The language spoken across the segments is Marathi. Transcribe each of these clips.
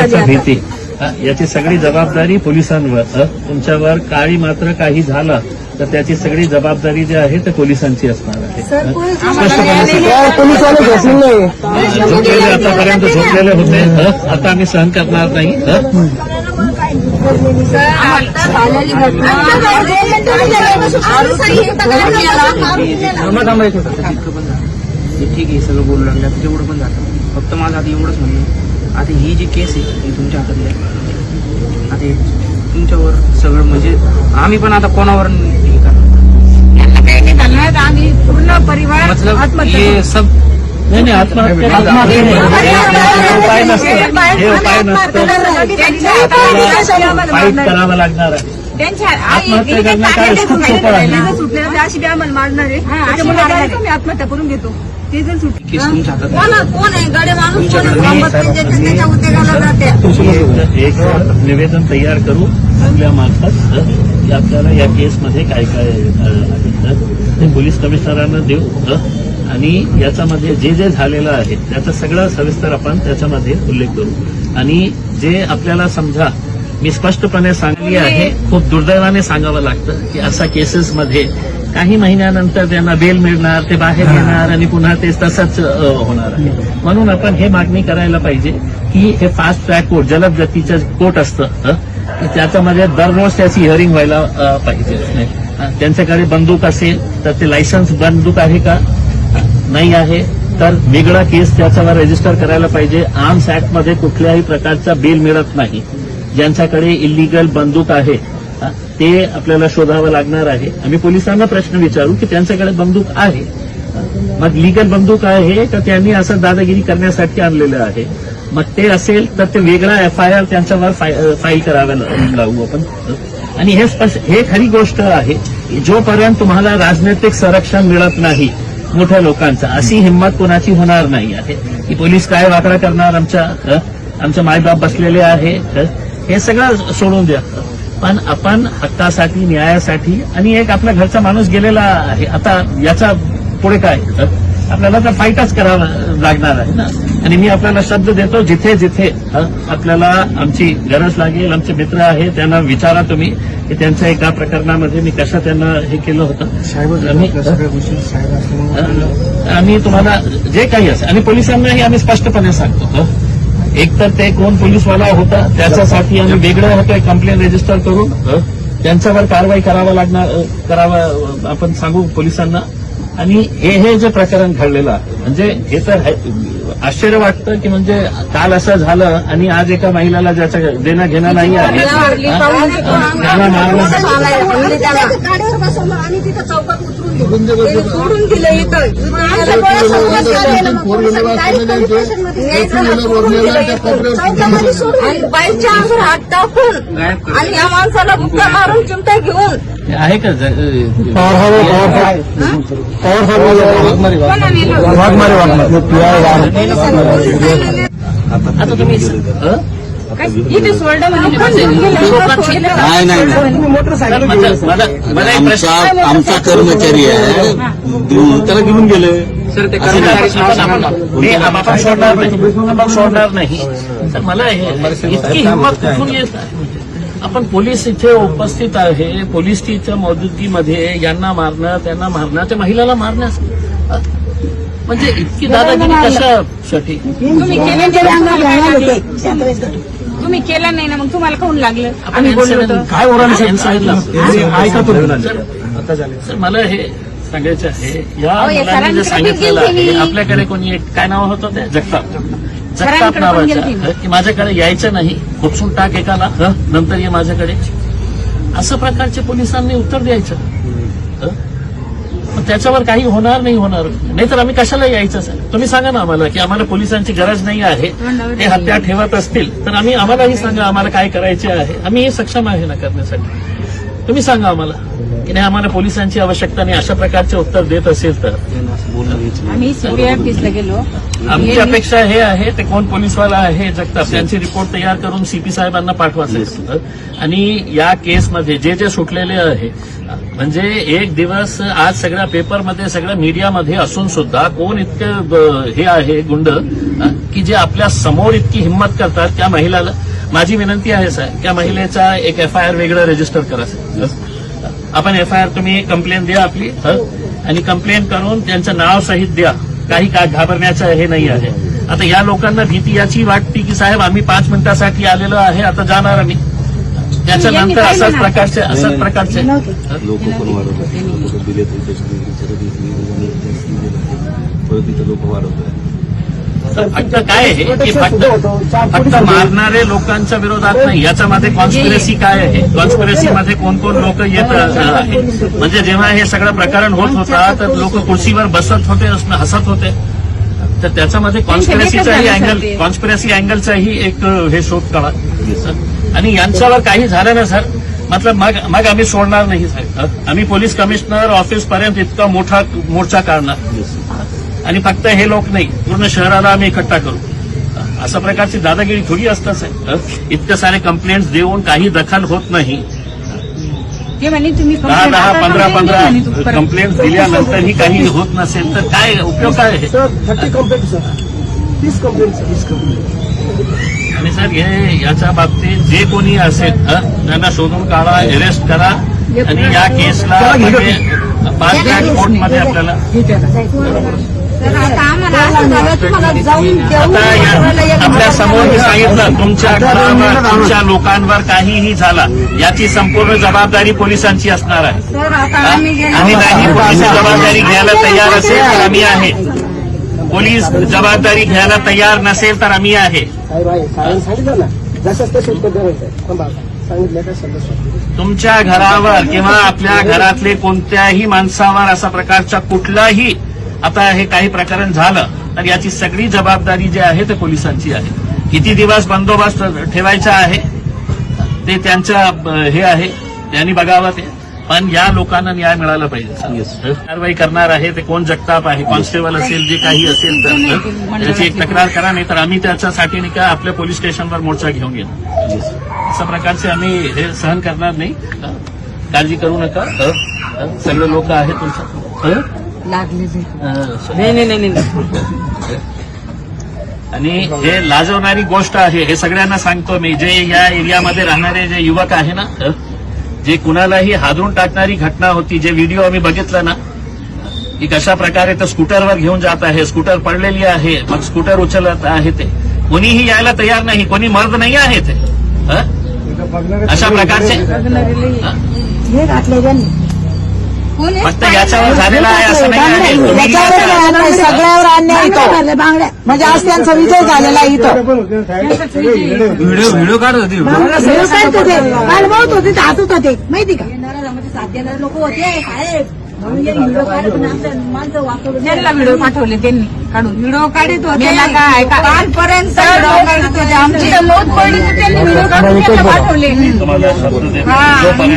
प्रकारचा. भीती. याची सगळी जबाबदारी पोलिसांवर? तुमच्यावर काही मात्र काही झालं तर त्याची सगळी जबाबदारी जी आहे ते पोलिसांची असणार आहे. झोपलेले आतापर्यंत झोपलेले होते. हं? आता आम्ही सहन करणार नाही. हं? हे ठीक आहे सगळं बोलू लागलं जेवढं पण झालं. फक्त माझं आता एवढंच म्हणणं आता ही जी केस आहे ही तुमच्या हातातली आहे. आता हे तुमच्यावर सगळं म्हणजे आम्ही पण आता कोणावर हे करणार? आम्ही पूर्ण परिवार मतलब आत्महत्या हे सब नाही नाही आत्महत्या आत्महत्या हे हे उपाय नसतं. हे उपाय नसतं. फाईट करावं लागणार आहे. आत्महत्या करणं काय खूप सोपं आहे. सुटलेलं ते अशी बी आम्हाला मारणार आहे. त्याच्यामुळे डायरेक्ट मी आत्महत्या करून घेतो. ते जर सुटली केस तुमच्या हातात कोण आहे. कोण आहे? गडे माणूस कोण आहे? तुमच्याकडे थांबत नाही, ज्याच्या त्याच्या उद्योगाला जाते. एक निवेदन तयार करू. आपल्या मार्फत की आपल्याला या केसमध्ये काय काय ते पोलीस कमिशनरांना देऊ हं, आणि याच्यामध्ये जे जे झालेलं आहे त्याचा सगळं सविस्तर आपण त्याच्यामध्ये उल्लेख करू. आणि जे आपल्याला समजा मी स्पष्टपणे सांगली आहे खूप दुर्दैवाने सांगावं लागतं की अशा केसेसमध्ये काही महिन्यानंतर त्यांना बेल मिळणार ते बाहेर येणार आणि पुन्हा ते तसंच होणार आहे. म्हणून आपण हे मागणी करायला पाहिजे की हे फास्ट ट्रॅक कोर्ट जलद गतीचं कोर्ट असतं त्याच्यामध्ये दररोज त्याची हिअरिंग व्हायला पाहिजे. त्यांच्याकडे बंदूक असेल तर ते लायसन्स बंदूक आहे का? नाही आहे. तर वेगळा केस त्याच्यावर रजिस्टर करायला पाहिजे. आर्म्स ऍक्टमध्ये कुठल्याही प्रकारचा बिल मिळत नाही. ज्यांच्याकडे इलिगल बंदूक आहे ते आपल्याला शोधावं लागणार आहे. आम्ही पोलिसांना प्रश्न विचारू की त्यांच्याकडे बंदूक आहे. मग लिगल बंदूक आहे का त्यांनी असं दादागिरी करण्यासाठी आणलेलं आहे? मग ते असेल तर ते वेगळा एफ आय आर त्यांच्यावर फाईल कराव्या लावू आपण. आणि हे स्पष्ट हे खरी गोष्ट आहे की जोपर्यंत तुम्हाला राजनैतिक संरक्षण मिळत नाही मोठ्या लोकांचं अशी हिंमत कोणाची होणार नाही आहे. की पोलीस काय वाकडा करणार आमच्या आमच्या आमचे मायबाप बसलेले आहे हे सगळं सोडून द्या. पण आपण हक्कासाठी न्यायासाठी आणि एक आपल्या घरचा माणूस गेलेला आहे. आता याचा पुढे काय? आपल्याला तर फाईटच करावं लागणार आहे ना? आणि मी आपल्याला शब्द देतो जिथे जिथे आपल्याला आमची गरज लागेल आमचे मित्र आहे त्यांना विचारा तुम्ही की त्यांच्या एका प्रकरणामध्ये मी कसं त्यांना हे केलं होतं. साहेब आम्ही- तुम्हाला जे काही असेल आणि पोलिसांनाही आम्ही स्पष्टपणे सांगतो. एक तर ते कोण पोलीसवाला होता त्याच्यासाठी आम्ही वेगळं होतोय कंप्लेंट रजिस्टर करून. त्यांच्यावर कारवाई करावं लागणार करावं आपण सांगू पोलिसांना आणि हे हे जे प्रकरण घडलेलं म्हणजे हे तर आश्चर्य वाटतं की म्हणजे काल असं झालं आणि आज एका महिलाला ज्याचं देणं घेणं नाही आहे. हं. बाईकच्या अंगावर हात टाकून. आणि या माणसाला बुक्का मारून चिमटा घेऊन. आहे का? पवार पवार वाघमारे. वाघमारे. आता तुम्ही नाही नाही आमचा कर्मचारी आहे. त्याला घेऊन गेले. सर ते कर्मचारी नाही, आपण- सोडणार नाही. आपण सोडणार नाही. तर मला हे- इतकी हिंमत कुठून येत आपण पोलीस इथे उपस्थित आहे. पोलीसच्या मौजूदगीमध्ये यांना मारणं त्यांना मारणं त्या महिलाला मारण्यास म्हणजे इतकी दादागिरी कशासाठी तुम्ही केलं नाही तुम्ही केलं नाही ना मग तुम्हाला काऊन लागलं? आम्ही बोललो होतो. काय ओरडलं ऐका तुम्ही सर मला हे सांगायचं आहे या अहो, या मुलांनी जे सरांकडे सांगितलेलं पण गेलते आहे मी. आपल्याकडे कोणी एक काय नाव होतं ते? जगताप. जगताप पण नावाचं. गेलते मी. की माझ्याकडे यायचं नाही खुपसून टाक एकाला हं, नंतर ये माझ्याकडे. असं प्रकारचे पोलिसांनी उत्तर द्यायचं. हं? त्याच्यावर काही होणार नाही होणार. नाहीतर आम्ही कशाला यायचं सर? तुम्ही सांगा ना आम्हाला की आम्हाला पोलिसांची गरज नाही आहे. ते हत्या ठेवत असतील तर आम्ही आम्हालाही सांगा आम्हाला काय करायचे आहे. आम्ही हे सक्षम आहे ना करण्यासाठी. तुम्ही सांगा आम्हाला की नाही आम्हाला पोलिसांची आवश्यकता नाही अशा प्रकारचे उत्तर देत असेल तर. आम्ही सीबीआय ऑफिसला गेलो. आमची अपेक्षा हे आहे ते कोण पोलीसवाला आहे जगताप त्यांची रिपोर्ट तयार करून सीपी साहेबांना पाठवायचं आणि या केसमध्ये जे जे सुटलेले आहे म्हणजे एक दिवस आज सगळ्या पेपरमध्ये सगळ्या मीडियामध्ये असून सुद्धा कोण इतकं हे आहे गुंड की जे आपल्यासमोर इतकी हिंमत करतात त्या महिलाला. माझी विनंती आहे साहेब त्या महिलेचा एक एफ आय आर वेगळं रजिस्टर करा आपण एफ आय आर तुम्ही कंप्लेंट द्या आपली आणि कंप्लेंट करून त्यांचं नाव सहित द्या. काही का घाबरण्याचं हे नाही आहे. आता या लोकांना भीती याची वाटते की साहेब आम्ही पाच मिनिटासाठी आलेलो आहे आता जाणार आम्ही. त्याच्यानंतर असाच प्रकारचे असाच प्रकारचे लोक पण वाढवत आहेत लोक दिले तरी त्याची विचारत परत तिथे लोक वाढवत आहेत तर फक्त काय आहे की फक्त फक्त मारणारे लोकांच्या विरोधात नाही याच्यामध्ये कॉन्स्पिरसी काय आहे? कॉन्स्पिरसी मध्ये कोण कोण लोक येत आहे. म्हणजे जेव्हा हे सगळं प्रकरण होत होता तर लोक कुर्सीवर बसत होते असं हसत होते. तर त्याच्यामध्ये कॉन्स्पिरसीचाही अँगल कॉन्स्पिरसी अँगलचाही एक हे शोध काढा. आणि यांच्यावर काही झालं ना सर मतलब मग मग आम्ही सोडणार नाही सर. आम्ही पोलीस कमिशनर ऑफिस पर्यंत इतका मोठा मोर्चा काढणार. आणि फक्त हे लोक नाही पूर्ण शहराला आम्ही इकट्ठा करू. अशा प्रकारची दादागिरी थोडी असतं साहेब इतके सारे कंप्लेंट्स देऊन काही दखल होत नाही. दहा दहा पंधरा पंधरा कंप्लेंट दिल्यानंतरही काही होत नसेल तर काय उपयोग काय आहे? आणि सर हे याच्या बाबतीत जे कोणी असेल त्यांना शोधून काढा अरेस्ट करा. आणि या केसला पाच लाख कोर्टमध्ये आपल्याला आपल्यासमोर मी सांगितलं तुमच्या घरावर तुमच्या लोकांवर काहीही झाला याची संपूर्ण जबाबदारी पोलिसांची असणार आहे. सर आता आम्ही गेलो. आणि नाही पोलीस जबाबदारी घ्यायला तयार असेल तर आम्ही आहे. पोलीस जबाबदारी घ्यायला तयार नसेल तर आम्ही आहे. सांगितलं ना जसं तसं उत्तर द्यायचं थांबा सांगितलं का तुमच्या घरावर किंवा आपल्या घरातले कोणत्याही माणसावर अशा प्रकारच्या कुठलाही आता हे काही प्रकरण झालं तर याची सगळी जबाबदारी जी आहे ते पोलिसांची आहे. किती दिवस बंदोबस्त ठेवायचा आहे ते त्यांचं हे आहे त्यांनी बघावं ते. पण या लोकांना न्याय मिळाला पाहिजे. कारवाई करणार आहे ते कोण जगताप आहे? कॉन्स्टेबल असेल जे काही असेल तर त्याची एक तक्रार करा नाही तर आम्ही त्याच्यासाठी नाही का आपल्या पोलीस स्टेशनवर मोर्चा घेऊन येणार अशा प्रकारचे आम्ही हे सहन करणार नाही? काळजी करू नका? सगळे लोक आहेत तुमच्या. नाही नाही नाही नाही. आणि हे लाजवणारी गोष्ट आहे हे सगळ्यांना सांगतो मी. जे या एरियामध्ये राहणारे जे युवक आहे ना? जे कुणालाही हादरून टाकणारी घटना होती जे व्हिडिओ आम्ही बघितला ना की कशा प्रकारे तर स्कूटरवर घेऊन जात आहे स्कूटर पडलेली आहे मग स्कूटर उचलत आहे ते. कोणीही यायला तयार नाही कोणी मर्द नाही आहे ते. हं? अशा प्रकारचे फक्त याच्यावर झालेला आहे असं नाही सगळ्यावर अन्याय म्हणजे आज त्यांचा विजय झालेला आहे इथं. व्हिडिओ व्हिडिओ काढत होती. काढवत होते ते हातत होते. माहिती का? येणाऱ्या म्हणजे साथ देणारे लोक होते साहेब म्हणून हे व्हिडिओ त्यांना पाठवले त्यांनी काढून. व्हिडिओ काढत होते. मेला काय कालपर्यंत आमची लोक पडली तर त्यांनी व्हिडिओ काढून त्यांना पाठवले. व्हिडिओ त्यांनी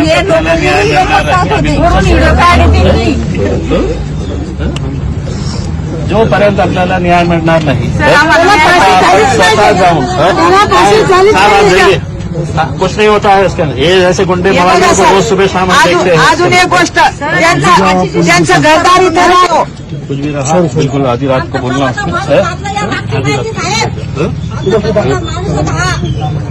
जोपर्यंत आपल्याला न्याय मिळणार नाही स्वतः. जाऊन कुछ नहीं? होता है इसके अंदर ये ऐसे गुंडे रोज सुबह शाम देखते हैं अजून एक गोष्ट ज्यांचं घरदार इथं राहतो कुछ भी रहा बिल्कुल आधी रात को बोलना हा.